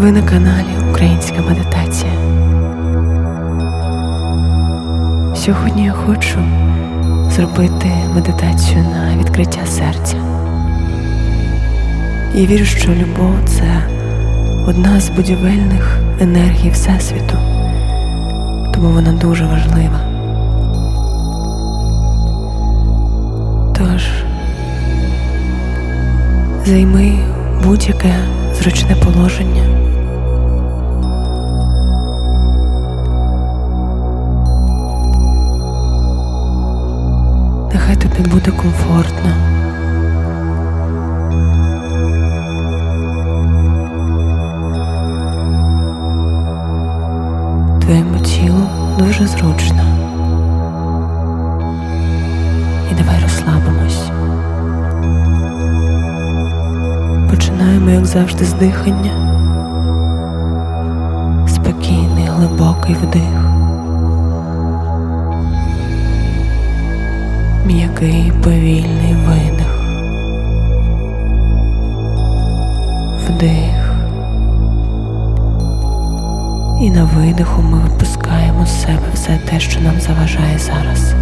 Ви на каналі Українська медитація. Сьогодні я хочу зробити медитацію на відкриття серця. Я вірю, що любов це одна з будівельних енергій Всесвіту, тому вона дуже важлива. Тож займи будь-яке зручне положення. Нехай тобі буде комфортно. Твоєму тілу дуже зручно. І давай розслабимось. Починаємо, як завжди, з дихання. Спокійний, глибокий вдих. М'який повільний видих. Вдих. І на видиху ми випускаємо з себе все те, що нам заважає зараз.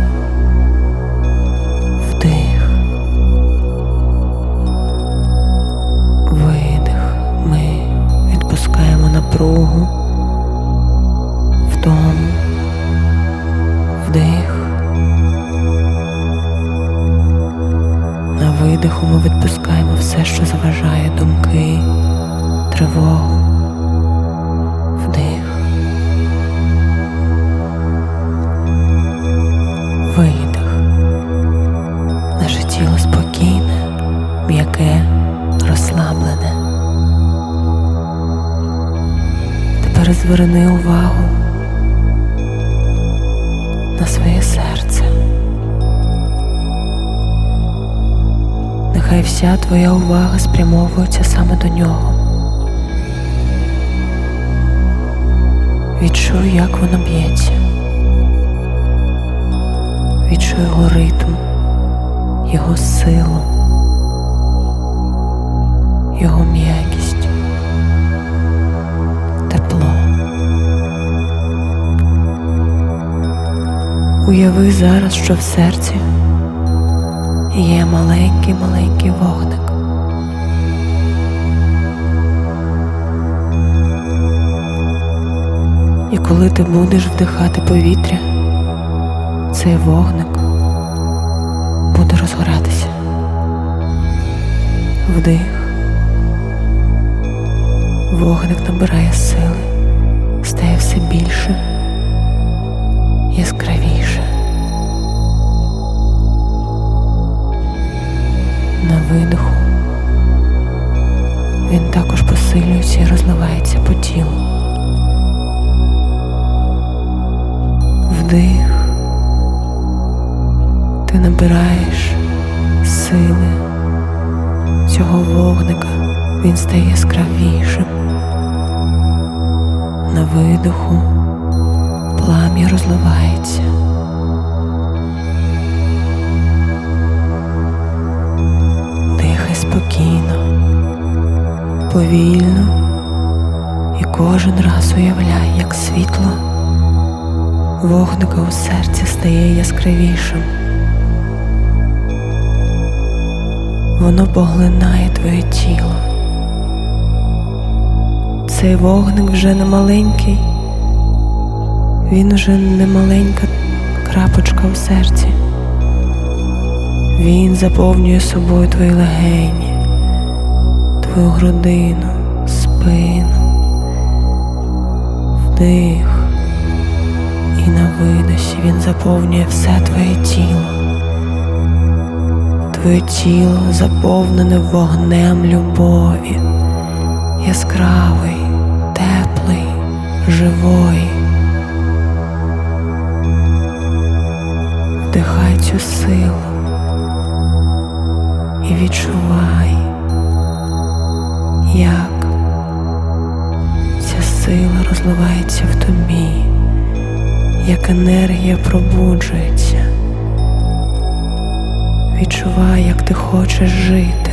Зверни увагу на своє серце. Нехай вся твоя увага спрямовується саме до нього. Відчуй, як воно б'ється. Відчуй його ритм, його силу, його м'якість, Уяви зараз, що в серці є маленький маленький вогник. І коли ти будеш вдихати повітря, цей вогник буде розгоратися. Вдих. Вогник набирає сили, стає все більше, яскравіше. Видиху він також посилюється і розливається по тілу. Вдих. Ти набираєш сили цього вогника, він стає яскравішим. На видиху плам'я розливається. Повільно і кожен раз уявляй, як світло вогника у серці стає яскравішим. Воно поглинає твоє тіло. Цей вогник вже не маленький, він уже не маленька крапочка у серці. Він заповнює собою твої легені, твою грудину, спину, вдих. І на видосі він заповнює все твоє тіло. Твоє тіло заповнене вогнем любові, яскравий, теплий, живий. Вдихай цю силу і відчувай, як ця сила розливається в тобі, як енергія пробуджується. Відчувай, як ти хочеш жити.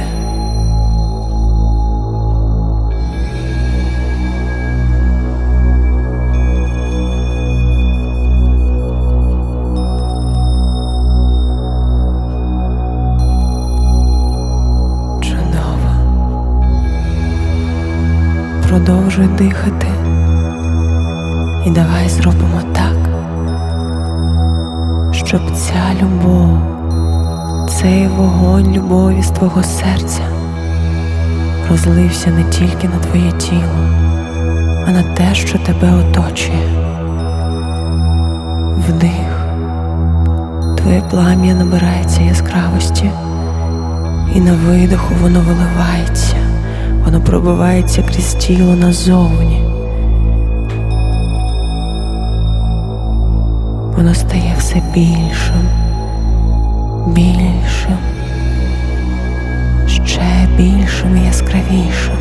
Продовжуй дихати. І давай зробимо так, щоб ця любов, цей вогонь любові з твого серця розлився не тільки на твоє тіло, а на те, що тебе оточує. Вдих, твоє плам'я набирається яскравості, і на видиху воно виливається, воно пробивається крізь тіло назовні. Воно стає все більшим, більшим, ще більшим і яскравішим.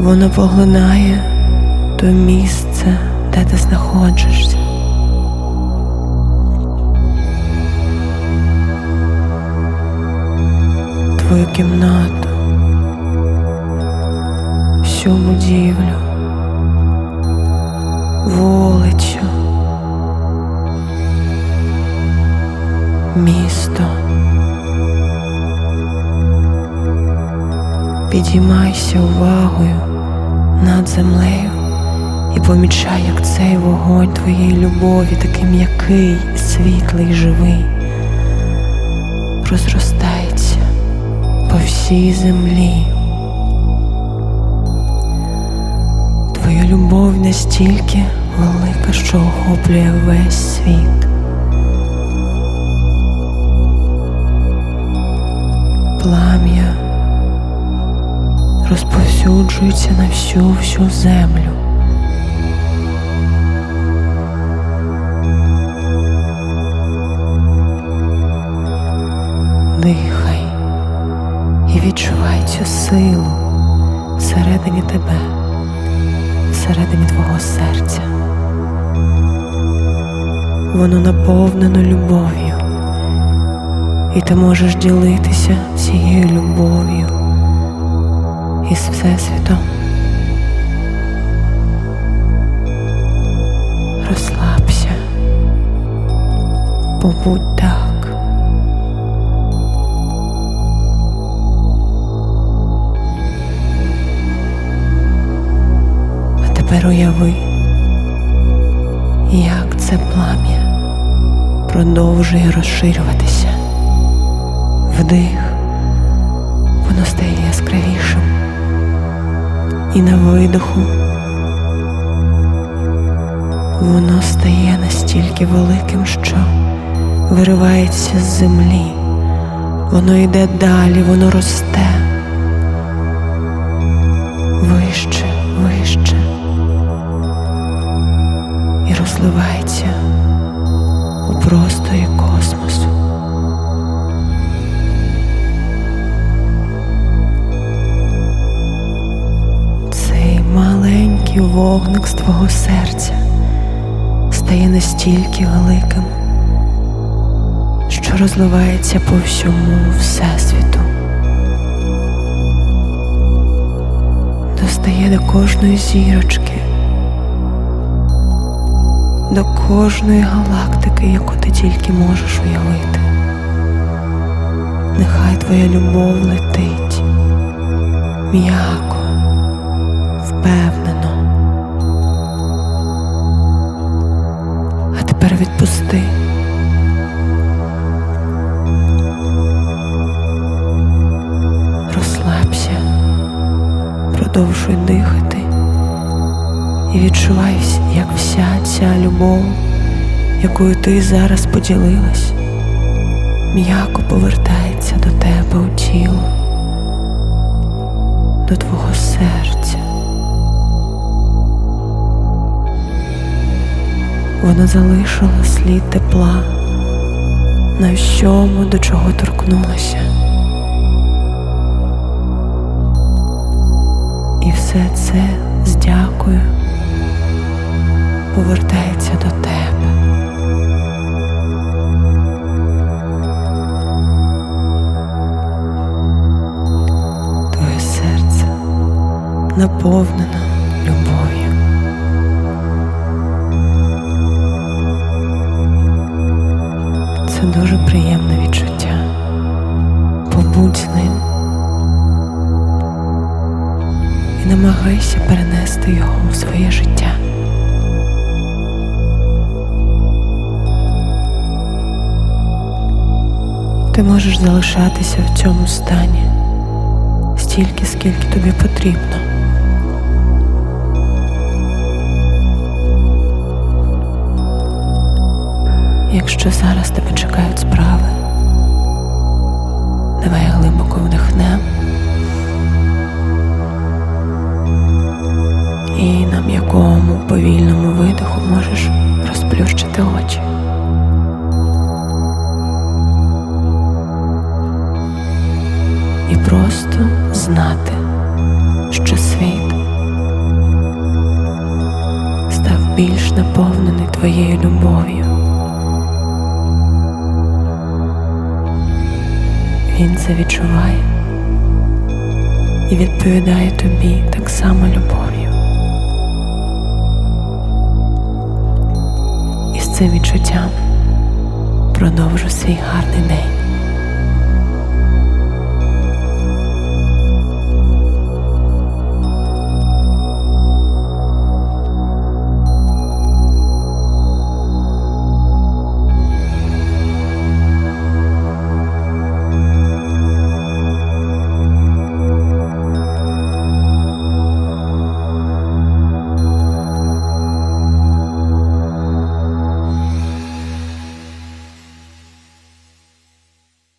Воно поглинає то місце, де ти знаходишся. Твою кімнату, всю будівлю, вулицю, місто. Підіймайся увагою над землею і помічай, як цей вогонь твоєї любові, такий м'який, світлий, живий, розростається по всій землі. Любов настільки велика, що охоплює весь світ. Плам'я розповсюджується на всю всю землю. Воно наповнено любов'ю, і ти можеш ділитися цією любов'ю із Всесвітом. Розслабся, побудь так. А тепер уяви, як це плам'я продовжує розширюватися. Вдих, воно стає яскравішим. І на видоху воно стає настільки великим, що виривається з землі, воно йде далі, воно росте. Вище, вище. І розливається у просторі космосу. Цей маленький вогник з твого серця стає настільки великим, що розливається по всьому Всесвіту. Достає до кожної зірочки, до кожної галактики, яку ти тільки можеш уявити. Нехай твоя любов летить м'яко, впевнено. А тепер відпусти. Розслабся, продовжуй дихати і відчувай, як вся ця любов, якою ти зараз поділилась, м'яко повертається до тебе у тіло, до твого серця. Вона залишила слід тепла на всьому, до чого торкнулася. І все це з дякою повертається до тебе. Твоє серце наповнено Можеш залишатися в цьому стані стільки, скільки тобі потрібно. Якщо зараз тебе чекають справи, давай глибоко вдихнем і на м'якому Він це відчуває і відповідає тобі так само любов'ю. І з цим відчуттям продовжу свій гарний день.